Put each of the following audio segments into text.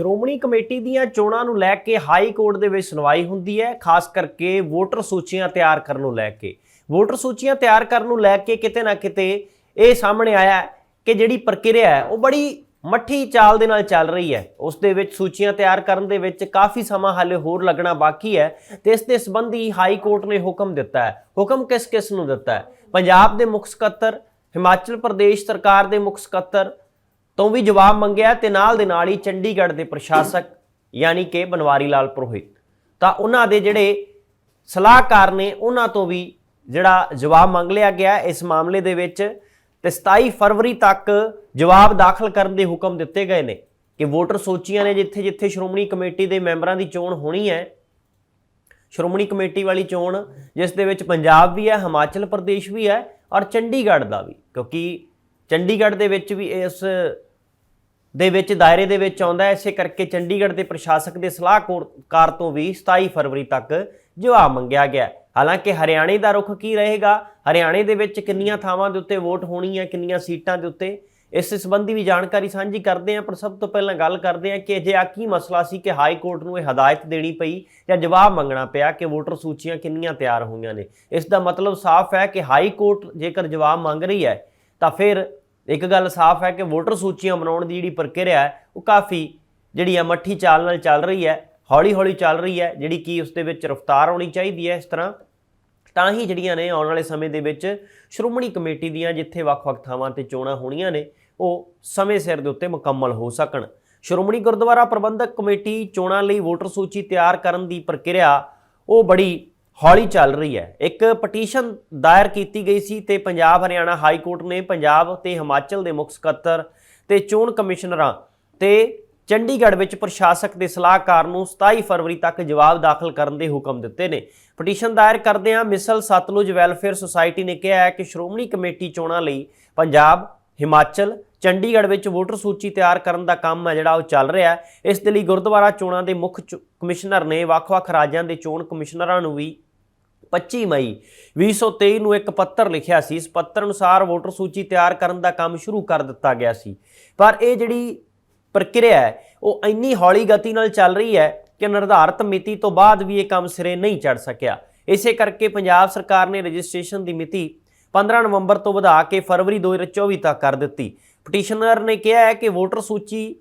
Shiromani committee ਦੀਆਂ ਚੋਣਾਂ ਨੂੰ ਲੈ ਕੇ ਹਾਈ ਕੋਰਟ ਦੇ ਵਿੱਚ ਸੁਣਵਾਈ ਹੁੰਦੀ ਹੈ, ਖਾਸ ਕਰਕੇ ਵੋਟਰ ਸੂਚੀਆਂ ਤਿਆਰ ਕਰਨ ਨੂੰ ਲੈ ਕੇ। ਵੋਟਰ ਸੂਚੀਆਂ ਤਿਆਰ ਕਰਨ ਨੂੰ ਲੈ ਕੇ ਕਿਤੇ ਨਾ ਕਿਤੇ ਇਹ ਸਾਹਮਣੇ ਆਇਆ ਕਿ ਜਿਹੜੀ ਪ੍ਰਕਿਰਿਆ ਹੈ, ਉਹ ਬੜੀ ਮੱਠੀ ਚਾਲ ਦੇ ਨਾਲ ਚੱਲ ਰਹੀ ਹੈ। ਉਸ ਦੇ ਵਿੱਚ ਸੂਚੀਆਂ ਤਿਆਰ ਕਰਨ ਦੇ ਵਿੱਚ ਕਾਫੀ ਸਮਾਂ ਹਾਲੇ ਹੋਰ ਲੱਗਣਾ ਬਾਕੀ ਹੈ ਤੇ ਇਸ ਦੇ ਸੰਬੰਧੀ ਹਾਈ ਕੋਰਟ ਨੇ ਹੁਕਮ ਦਿੱਤਾ ਹੈ। ਹੁਕਮ ਕਿਸ ਕਿਸ ਨੂੰ ਦਿੱਤਾ ਹੈ? ਪੰਜਾਬ ਦੇ ਮੁੱਖ ਸਕੱਤਰ, ਹਿਮਾਚਲ ਪ੍ਰਦੇਸ਼ ਸਰਕਾਰ ਦੇ ਮੁੱਖ ਸਕੱਤਰ ਤੋਂ ਵੀ ਜਵਾਬ ਮੰਗਿਆ ਤੇ ਨਾਲ ਦੇ ਨਾਲ ਹੀ ਚੰਡੀਗੜ੍ਹ ਦੇ ਪ੍ਰਸ਼ਾਸਕ ਯਾਨੀ ਕਿ ਬਨਵਾਰੀ ਲਾਲ ਪੁਰੋਹਿਤ। ਤਾਂ ਉਹਨਾਂ ਦੇ ਜਿਹੜੇ ਸਲਾਹਕਾਰ ਨੇ, ਉਹਨਾਂ ਤੋਂ ਵੀ ਜਿਹੜਾ ਜਵਾਬ ਮੰਗ ਲਿਆ ਗਿਆ ਇਸ ਮਾਮਲੇ ਦੇ ਵਿੱਚ ਤੇ 27 ਫਰਵਰੀ ਤੱਕ ਜਵਾਬ ਦਾਖਲ ਕਰਨ ਦੇ ਹੁਕਮ ਦਿੱਤੇ ਗਏ ਨੇ ਕਿ ਵੋਟਰ ਸੋਚੀਆਂ ਨੇ ਜਿੱਥੇ ਜਿੱਥੇ ਸ਼੍ਰੋਮਣੀ ਕਮੇਟੀ ਦੇ ਮੈਂਬਰਾਂ ਦੀ ਚੋਣ ਹੋਣੀ ਹੈ, ਸ਼੍ਰੋਮਣੀ ਕਮੇਟੀ ਵਾਲੀ ਚੋਣ ਜਿਸ ਦੇ ਵਿੱਚ ਪੰਜਾਬ ਵੀ ਹੈ, ਹਿਮਾਚਲ ਪ੍ਰਦੇਸ਼ ਵੀ ਹੈ ਔਰ ਚੰਡੀਗੜ੍ਹ ਦਾ ਵੀ। ਕਿਉਂਕਿ ਚੰਡੀਗੜ੍ਹ ਦੇ ਵਿੱਚ ਵੀ ਇਸ ਦੇ ਵਿੱਚ ਦਾਇਰੇ ਦੇ ਵਿੱਚ ਆਉਂਦਾ ਹੈ। ਇਸੇ ਕਰਕੇ ਚੰਡੀਗੜ੍ਹ ਦੇ ਪ੍ਰਸ਼ਾਸਕ ਦੇ ਸਲਾਹਕਾਰ ਤੋਂ ਵੀ 27 ਫਰਵਰੀ ਤੱਕ ਜਵਾਬ ਮੰਗਿਆ ਗਿਆ ਹਾਲਾਂਕਿ ਹਰਿਆਣੇ ਦਾ ਰੁਖ ਕੀ ਰਹੇਗਾ? ਹਰਿਆਣੇ ਦੇ ਵਿੱਚ ਕਿੰਨੀਆਂ ਥਾਵਾਂ ਦੇ ਉੱਤੇ ਵੋਟ ਹੋਣੀ ਹੈ, ਕਿੰਨੀਆਂ ਸੀਟਾਂ ਦੇ ਉੱਤੇ? ਇਸ ਸੰਬੰਧੀ ਵੀ ਜਾਣਕਾਰੀ ਸਾਂਝੀ ਕਰਦੇ ਹਾਂ, ਪਰ ਸਭ ਤੋਂ ਪਹਿਲਾਂ ਗੱਲ ਕਰਦੇ ਹਾਂ ਕਿ ਅਜੇ ਆ ਕੀ ਮਸਲਾ ਸੀ ਕਿ ਹਾਈ ਕੋਰਟ ਨੂੰ ਇਹ ਹਦਾਇਤ ਦੇਣੀ ਪਈ ਜਾਂ ਜਵਾਬ ਮੰਗਣਾ ਪਿਆ ਕਿ ਵੋਟਰ ਸੂਚੀਆਂ ਕਿੰਨੀਆਂ ਤਿਆਰ ਹੋਈਆਂ ਨੇ। ਇਸ ਦਾ ਮਤਲਬ ਸਾਫ਼ ਹੈ ਕਿ ਹਾਈ ਕੋਰਟ ਜੇਕਰ ਜਵਾਬ ਮੰਗ ਰਹੀ ਹੈ ਤਾਂ ਫਿਰ ਇੱਕ ਗੱਲ ਸਾਫ਼ ਹੈ ਕਿ ਵੋਟਰ ਸੂਚੀਆਂ ਬਣਾਉਣ ਦੀ ਜਿਹੜੀ ਪ੍ਰਕਿਰਿਆ ਹੈ, ਉਹ ਕਾਫੀ ਜਿਹੜੀ ਆ ਮੱਠੀ ਚਾਲ ਨਾਲ ਚੱਲ ਰਹੀ ਹੈ ਹੌਲੀ ਹੌਲੀ ਚੱਲ ਰਹੀ ਹੈ, ਜਿਹੜੀ ਕਿ ਉਸ ਦੇ ਵਿੱਚ ਰਫ਼ਤਾਰ ਹੋਣੀ ਚਾਹੀਦੀ ਹੈ ਇਸ ਤਰ੍ਹਾਂ। ਤਾਂ ਹੀ ਜਿਹੜੀਆਂ ਨੇ ਆਉਣ ਵਾਲੇ ਸਮੇਂ ਦੇ ਵਿੱਚ ਸ਼੍ਰੋਮਣੀ ਕਮੇਟੀ ਦੀਆਂ ਜਿੱਥੇ ਵੱਖ-ਵੱਖ ਥਾਵਾਂ ਤੇ ਚੋਣਾਂ ਹੋਣੀਆਂ ਨੇ, ਉਹ ਸਮੇਂ ਸਿਰ ਦੇ ਉੱਤੇ ਮੁਕੰਮਲ ਹੋ ਸਕਣ। ਸ਼੍ਰੋਮਣੀ ਗੁਰਦੁਆਰਾ ਪ੍ਰਬੰਧਕ ਕਮੇਟੀ ਚੋਣਾਂ ਲਈ ਵੋਟਰ ਸੂਚੀ ਤਿਆਰ ਕਰਨ ਦੀ ਪ੍ਰਕਿਰਿਆ, ਉਹ ਬੜੀ ਹੌਲੀ ਚੱਲ ਰਹੀ ਹੈ। ਇੱਕ ਪਟੀਸ਼ਨ ਦਾਇਰ ਕੀਤੀ ਗਈ ਸੀ ਤੇ ਪੰਜਾਬ ਹਰਿਆਣਾ ਹਾਈ ਕੋਰਟ ਨੇ ਪੰਜਾਬ ਤੇ ਹਿਮਾਚਲ ਦੇ ਮੁੱਖ ਸਕੱਤਰ ਤੇ ਚੋਣ ਕਮਿਸ਼ਨਰਾਂ ਤੇ ਚੰਡੀਗੜ੍ਹ ਵਿੱਚ ਪ੍ਰਸ਼ਾਸਕ ਦੇ ਸਲਾਹਕਾਰ ਨੂੰ 27 ਫਰਵਰੀ ਤੱਕ ਜਵਾਬ ਦਾਖਲ ਕਰਨ ਦੇ ਹੁਕਮ ਦਿੱਤੇ ਨੇ। ਪਟੀਸ਼ਨ ਦਾਇਰ ਕਰਦਿਆਂ ਮਿਸਲ ਸਤਲੁਜ ਵੈਲਫੇਅਰ ਸੁਸਾਇਟੀ ਨੇ ਕਿਹਾ ਹੈ ਕਿ ਸ਼੍ਰੋਮਣੀ ਕਮੇਟੀ ਚੋਣਾਂ ਲਈ ਪੰਜਾਬ, ਹਿਮਾਚਲ, ਚੰਡੀਗੜ੍ਹ ਵਿੱਚ ਵੋਟਰ ਸੂਚੀ ਤਿਆਰ ਕਰਨ ਦਾ ਕੰਮ ਹੈ ਜਿਹੜਾ ਉਹ ਚੱਲ ਰਿਹਾ ਹੈ। ਇਸ ਦੇ ਲਈ ਗੁਰਦੁਆਰਾ ਚੋਣਾਂ ਦੇ ਮੁੱਖ ਚੋ- ਕਮਿਸ਼ਨਰ ਨੇ ਵੱਖ-ਵੱਖ ਰਾਜਾਂ ਦੇ ਚੋਣ ਕਮਿਸ਼ਨਰਾਂ ਨੂੰ ਵੀ 25 ਮਈ। 2023 ਨੂੰ ਇੱਕ ਪੱਤਰ ਲਿਖਿਆ ਸੀ। ਇਸ ਪੱਤਰ ਅਨੁਸਾਰ ਵੋਟਰ ਸੂਚੀ ਤਿਆਰ ਕਰਨ ਦਾ ਕੰਮ ਸ਼ੁਰੂ ਕਰ ਦਿੱਤਾ ਗਿਆ ਸੀ। ਪਰ ਇਹ ਜਿਹੜੀ ਪ੍ਰਕਿਰਿਆ ਹੈ, ਉਹ ਇੰਨੀ ਹੌਲੀ ਗਤੀ ਨਾਲ ਚੱਲ ਰਹੀ ਹੈ ਕਿ ਨਿਰਧਾਰਤ ਮਿਤੀ ਤੋਂ ਬਾਅਦ ਵੀ ਇਹ ਕੰਮ ਸਿਰੇ ਨਹੀਂ ਚੜ ਸਕਿਆ। ਇਸੇ ਕਰਕੇ ਪੰਜਾਬ ਸਰਕਾਰ ਨੇ ਰਜਿਸਟ੍ਰੇਸ਼ਨ ਦੀ ਮਿਤੀ 15 ਨਵੰਬਰ ਤੋਂ ਵਧਾ ਕੇ ਫਰਵਰੀ 2024 ਤੱਕ ਕਰ ਦਿੱਤੀ। ਪਟੀਸ਼ਨਰ ਨੇ ਕਿਹਾ ਹੈ ਕਿ ਵੋਟਰ ਸੂਚੀ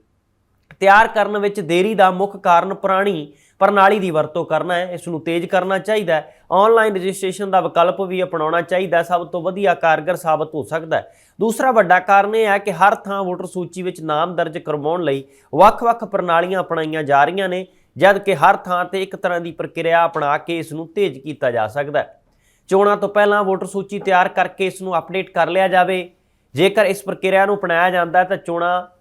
ਤਿਆਰ ਕਰਨ ਵਿੱਚ ਦੇਰੀ ਦਾ ਮੁੱਖ ਕਾਰਨ ਪੁਰਾਣੀ ਪ੍ਰਣਾਲੀ ਦੀ ਵਰਤੋਂ ਕਰਨਾ ਹੈ, ਇਸ ਨੂੰ ਤੇਜ਼ ਕਰਨਾ ਚਾਹੀਦਾ ਹੈ। ਆਨਲਾਈਨ ਰਜਿਸਟ੍ਰੇਸ਼ਨ ਦਾ ਵਿਕਲਪ ਵੀ ਅਪਣਾਉਣਾ ਚਾਹੀਦਾ ਸਭ ਤੋਂ ਵਧੀਆ ਕਾਰਗਰ ਸਾਬਤ ਹੋ ਸਕਦਾ ਹੈ। ਦੂਸਰਾ ਵੱਡਾ ਕਾਰਨ ਇਹ ਹੈ ਕਿ ਹਰ ਥਾਂ ਵੋਟਰ ਸੂਚੀ ਵਿੱਚ ਨਾਮ ਦਰਜ ਕਰਵਾਉਣ ਲਈ ਵੱਖ-ਵੱਖ ਪ੍ਰਣਾਲੀਆਂ ਅਪਣਾਈਆਂ ਜਾ ਰਹੀਆਂ ਨੇ ਜਦ ਕਿ ਹਰ ਥਾਂ ਤੇ ਇੱਕ ਤਰ੍ਹਾਂ ਦੀ ਪ੍ਰਕਿਰਿਆ ਅਪਣਾ ਕੇ ਇਸ ਨੂੰ ਤੇਜ਼ ਕੀਤਾ ਜਾ ਸਕਦਾ ਹੈ। ਚੋਣਾਂ ਤੋਂ ਪਹਿਲਾਂ ਵੋਟਰ ਸੂਚੀ ਤਿਆਰ ਕਰਕੇ ਇਸ ਨੂੰ ਅਪਡੇਟ ਕਰ ਲਿਆ ਜਾਵੇ। ਜੇਕਰ ਇਸ ਪ੍ਰਕਿਰਿਆ ਨੂੰ ਅਪਣਾਇਆ ਜਾਂਦਾ ਤਾਂ ਚੋਣਾਂ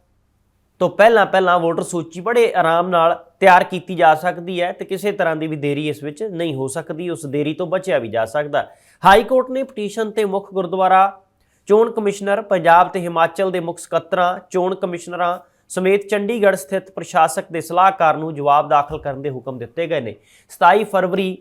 ਤੋਂ ਪਹਿਲਾਂ ਪਹਿਲਾਂ ਵੋਟਰ ਸੂਚੀ ਬੜੇ ਆਰਾਮ ਨਾਲ ਤਿਆਰ ਕੀਤੀ ਜਾ ਸਕਦੀ ਹੈ ਤੇ ਕਿਸੇ ਤਰ੍ਹਾਂ ਦੀ ਵੀ ਦੇਰੀ ਇਸ ਵਿੱਚ ਨਹੀਂ ਹੋ ਸਕਦੀ, ਉਸ ਦੇਰੀ ਤੋਂ ਬਚਿਆ ਵੀ ਜਾ ਸਕਦਾ। ਹਾਈ ਕੋਰਟ ਨੇ ਪਟੀਸ਼ਨ ਤੇ ਮੁੱਖ ਗੁਰਦੁਆਰਾ, ਚੋਣ ਕਮਿਸ਼ਨਰ, ਪੰਜਾਬ ਤੇ ਹਿਮਾਚਲ ਦੇ ਮੁੱਖ ਸਕੱਤਰਾਂ, ਚੋਣ ਕਮਿਸ਼ਨਰਾਂ ਸਮੇਤ ਚੰਡੀਗੜ੍ਹ ਸਥਿਤ ਪ੍ਰਸ਼ਾਸਕ ਦੇ ਸਲਾਹਕਾਰ ਨੂੰ ਜਵਾਬ ਦਾਖਲ ਕਰਨ ਦੇ ਹੁਕਮ ਦਿੱਤੇ ਗਏ ਨੇ। 27 ਫਰਵਰੀ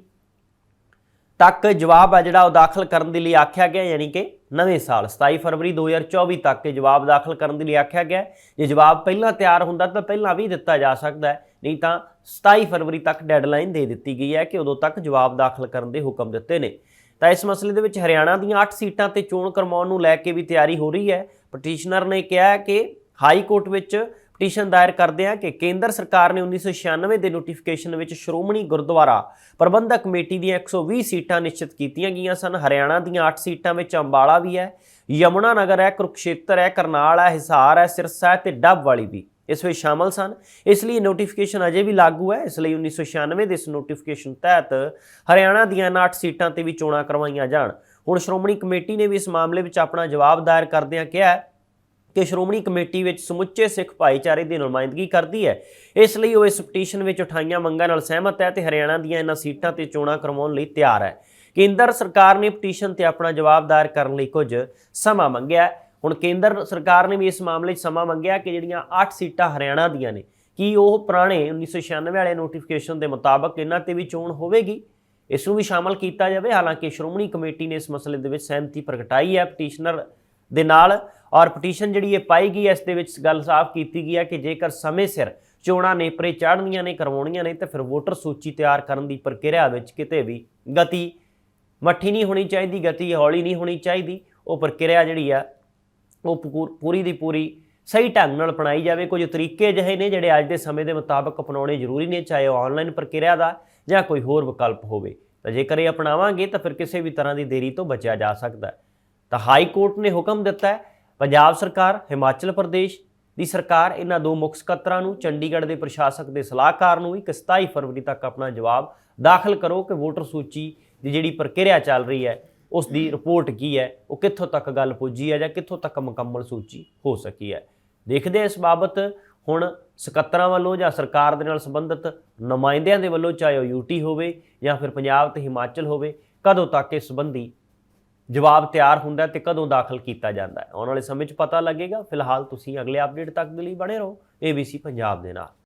ਤੱਕ ਜਵਾਬ ਹੈ ਜਿਹੜਾ ਉਹ ਦਾਖਲ ਕਰਨ ਦੇ ਲਈ ਆਖਿਆ ਗਿਆ, ਯਾਨੀ ਕਿ ਨਵੇਂ ਸਾਲ 27 ਫਰਵਰੀ 2024 ਤੱਕ ਇਹ ਜਵਾਬ ਦਾਖਲ ਕਰਨ ਦੇ ਲਈ ਆਖਿਆ ਗਿਆ ਜੇ ਜਵਾਬ ਪਹਿਲਾਂ ਤਿਆਰ ਹੁੰਦਾ ਤਾਂ ਪਹਿਲਾਂ ਵੀ ਦਿੱਤਾ ਜਾ ਸਕਦਾ ਹੈ, ਨਹੀਂ ਤਾਂ 27 ਫਰਵਰੀ ਤੱਕ ਡੈਡਲਾਈਨ ਦੇ ਦਿੱਤੀ ਗਈ ਹੈ ਕਿ ਉਦੋਂ ਤੱਕ ਜਵਾਬ ਦਾਖਲ ਕਰਨ ਦੇ ਹੁਕਮ ਦਿੱਤੇ ਨੇ। ਤਾਂ ਇਸ ਮਸਲੇ ਦੇ ਵਿੱਚ ਹਰਿਆਣਾ ਦੀਆਂ 8 ਸੀਟਾਂ ਤੇ ਚੋਣ ਕਰਵਾਉਣ ਨੂੰ ਲੈ ਕੇ ਵੀ ਤਿਆਰੀ ਹੋ ਰਹੀ ਹੈ। ਪਟੀਸ਼ਨਰ ਨੇ ਕਿਹਾ ਕਿ ਹਾਈ ਕੋਰਟ ਵਿੱਚ ਪਟੀਸ਼ਨ ਦਾਇਰ ਕਰਦੇ ਆ ਕਿ ਕੇਂਦਰ ਸਰਕਾਰ ਨੇ 1996 ਦੇ ਨੋਟੀਫਿਕੇਸ਼ਨ ਵਿੱਚ ਸ਼੍ਰੋਮਣੀ ਗੁਰਦੁਆਰਾ ਪ੍ਰਬੰਧਕ ਕਮੇਟੀ ਦੀਆਂ 120 ਸੀਟਾਂ ਨਿਸ਼ਚਿਤ ਕੀਤੀਆਂ ਗਈਆਂ ਸਨ। ਹਰਿਆਣਾ ਦੀਆਂ 8 ਸੀਟਾਂ ਵਿੱਚ ਅੰਬਾਲਾ ਵੀ ਹੈ, ਯਮੁਨਾ ਨਗਰ ਹੈ, ਕੁਰਕਸ਼ੇਤਰ ਹੈ, ਕਰਨਾਲ ਹੈ, ਹਿਸਾਰ ਹੈ, ਸਿਰਸਾ ਹੈ ਤੇ ਡੱਬ ਵਾਲੀ ਵੀ ਇਸ ਵਿੱਚ ਸ਼ਾਮਲ ਸਨ। ਇਸ ਲਈ ਨੋਟੀਫਿਕੇਸ਼ਨ ਅਜੇ ਵੀ ਲਾਗੂ ਹੈ, ਇਸ ਲਈ 1996 ਦੇ ਇਸ ਨੋਟੀਫਿਕੇਸ਼ਨ ਤਹਿਤ ਹਰਿਆਣਾ ਦੀਆਂ 8 ਸੀਟਾਂ ਤੇ ਵੀ ਚੋਣਾਂ ਕਰਵਾਈਆਂ ਜਾਣ। ਹੁਣ ਸ਼੍ਰੋਮਣੀ ਕਮੇਟੀ ਨੇ ਵੀ ਇਸ ਮਾਮਲੇ ਵਿੱਚ ਆਪਣਾ ਜਵਾਬ ਦਾਇਰ ਕਰਦਿਆਂ ਕਿਹਾ ਕਿ ਸ਼੍ਰੋਮਣੀ ਕਮੇਟੀ ਵਿੱਚ ਸਮੁੱਚੇ ਸਿੱਖ ਭਾਈਚਾਰੇ ਦੀ ਨੁਮਾਇੰਦਗੀ ਕਰਦੀ ਹੈ। ਇਸ ਲਈ ਉਹ ਇਸ ਪਟੀਸ਼ਨ ਵਿੱਚ ਉਠਾਈਆਂ ਮੰਗਾਂ ਨਾਲ ਸਹਿਮਤ ਹੈ ਤੇ ਹਰਿਆਣਾ ਦੀਆਂ ਇਹਨਾਂ ਸੀਟਾਂ ਤੇ ਚੋਣਾਂ ਕਰਵਾਉਣ ਲਈ ਤਿਆਰ ਹੈ। ਕੇਂਦਰ ਸਰਕਾਰ ਨੇ ਪਟੀਸ਼ਨ ਤੇ ਆਪਣਾ ਜਵਾਬ ਦਾਇਰ ਕਰਨ ਲਈ ਕੁਝ ਸਮਾਂ ਮੰਗਿਆ ਹੁਣ ਕੇਂਦਰ ਸਰਕਾਰ ਨੇ ਵੀ ਇਸ ਮਾਮਲੇ 'ਚ ਸਮਾਂ ਮੰਗਿਆ ਕਿ ਜਿਹੜੀਆਂ 8 ਸੀਟਾਂ ਹਰਿਆਣਾ ਦੀਆਂ ਨੇ, ਕੀ ਉਹ ਪੁਰਾਣੇ 1996 ਵਾਲੇ ਨੋਟੀਫਿਕੇਸ਼ਨ ਦੇ ਮੁਤਾਬਕ ਇਹਨਾਂ ਤੇ ਵੀ ਚੋਣ ਹੋਵੇਗੀ? ਇਸ ਨੂੰ ਵੀ ਸ਼ਾਮਲ ਕੀਤਾ ਜਾਵੇ। ਹਾਲਾਂਕਿ ਸ਼੍ਰੋਮਣੀ ਕਮੇਟੀ ਨੇ ਇਸ ਮਸਲੇ ਦੇ ਵਿੱਚ ਸਹਿਮਤੀ ਪ੍ਰਗਟਾਈ ਹੈ ਪਟੀਸ਼ਨਰ ਦੇ ਨਾਲ। ਔਰ ਪਟੀਸ਼ਨ ਜਿਹੜੀ ਇਹ ਪਾਈ ਗਈ ਹੈ, ਇਸ ਦੇ ਵਿੱਚ ਗੱਲ ਸਾਫ਼ ਕੀਤੀ ਗਈ ਹੈ ਕਿ ਜੇਕਰ ਸਮੇਂ ਸਿਰ ਚੋਣਾਂ ਨੇਪਰੇ ਚਾੜਨੀਆਂ ਨੇ, ਕਰਵਾਉਣੀਆਂ ਨੇ, ਤਾਂ ਫਿਰ ਵੋਟਰ ਸੂਚੀ ਤਿਆਰ ਕਰਨ ਦੀ ਪ੍ਰਕਿਰਿਆ ਵਿੱਚ ਕਿਤੇ ਵੀ ਗਤੀ ਮੱਠੀ ਨਹੀਂ ਹੋਣੀ ਚਾਹੀਦੀ, ਗਤੀ ਹੌਲੀ ਨਹੀਂ ਹੋਣੀ ਚਾਹੀਦੀ। ਉਹ ਪ੍ਰਕਿਰਿਆ ਜਿਹੜੀ ਆ, ਉਹ ਪੂ- ਪੂਰੀ ਦੀ ਪੂਰੀ ਸਹੀ ਢੰਗ ਨਾਲ ਅਪਣਾਈ ਜਾਵੇ। ਕੁਝ ਤਰੀਕੇ ਅਜਿਹੇ ਨੇ ਜਿਹੜੇ ਅੱਜ ਦੇ ਸਮੇਂ ਦੇ ਮੁਤਾਬਕ ਅਪਣਾਉਣੇ ਜ਼ਰੂਰੀ ਨੇ, ਚਾਹੇ ਉਹ ਆਨਲਾਈਨ ਪ੍ਰਕਿਰਿਆ ਦਾ ਜਾਂ ਕੋਈ ਹੋਰ ਵਿਕਲਪ ਹੋਵੇ। ਤਾਂ ਜੇਕਰ ਇਹ ਅਪਣਾਵਾਂਗੇ, ਤਾਂ ਫਿਰ ਕਿਸੇ ਵੀ ਤਰ੍ਹਾਂ ਦੀ ਦੇਰੀ ਤੋਂ ਬਚਿਆ ਜਾ ਸਕਦਾ ਹੈ। ਤਾਂ ਹਾਈ ਕੋਰਟ ਨੇ ਹੁਕਮ ਦਿੱਤਾ ਹੈ ਪੰਜਾਬ ਸਰਕਾਰ, ਹਿਮਾਚਲ ਪ੍ਰਦੇਸ਼ ਦੀ ਸਰਕਾਰ ਇਹਨਾਂ ਦੋ ਮੁੱਖ ਸਕੱਤਰਾਂ ਨੂੰ, ਚੰਡੀਗੜ੍ਹ ਦੇ ਪ੍ਰਸ਼ਾਸਕ ਦੇ ਸਲਾਹਕਾਰ ਨੂੰ ਵੀ 27 ਫਰਵਰੀ ਤੱਕ ਆਪਣਾ ਜਵਾਬ ਦਾਖਲ ਕਰੋ ਕਿ ਵੋਟਰ ਸੂਚੀ ਦੀ ਜਿਹੜੀ ਪ੍ਰਕਿਰਿਆ ਚੱਲ ਰਹੀ ਹੈ, ਉਸ ਦੀ ਰਿਪੋਰਟ ਕੀ ਹੈ, ਉਹ ਕਿੱਥੋਂ ਤੱਕ ਗੱਲ ਪੁੱਜੀ ਹੈ ਜਾਂ ਕਿੱਥੋਂ ਤੱਕ ਮੁਕੰਮਲ ਸੂਚੀ ਹੋ ਸਕੀ ਹੈ। ਦੇਖਦੇ ਹਾਂ ਇਸ ਬਾਬਤ ਹੁਣ ਸਕੱਤਰਾਂ ਵੱਲੋਂ ਜਾਂ ਸਰਕਾਰ ਦੇ ਨਾਲ ਸੰਬੰਧਿਤ ਨੁਮਾਇੰਦਿਆਂ ਦੇ ਵੱਲੋਂ ਚਾਹੇ ਉਹ ਯੂਟੀ ਹੋਵੇ ਜਾਂ ਫਿਰ ਪੰਜਾਬ ਤੇ ਹਿਮਾਚਲ ਹੋਵੇ, ਕਦੋਂ ਤੱਕ ਇਸ ਸੰਬੰਧੀ ਜਵਾਬ ਤਿਆਰ ਹੁੰਦਾ ਹੈ ਤੇ ਕਦੋਂ ਦਾਖਲ ਕੀਤਾ ਜਾਂਦਾ ਹੈ। ਆਉਣ ਵਾਲੇ ਸਮੇਂ 'ਚ ਪਤਾ ਲੱਗੇਗਾ। ਫਿਲਹਾਲ ਤੁਸੀਂ ਅਗਲੇ ਅਪਡੇਟ ਤੱਕ ਦੇ ਲਈ ਬਣੇ ਰਹੋ। ABC ਪੰਜਾਬ ਦੇ ਨਾਲ।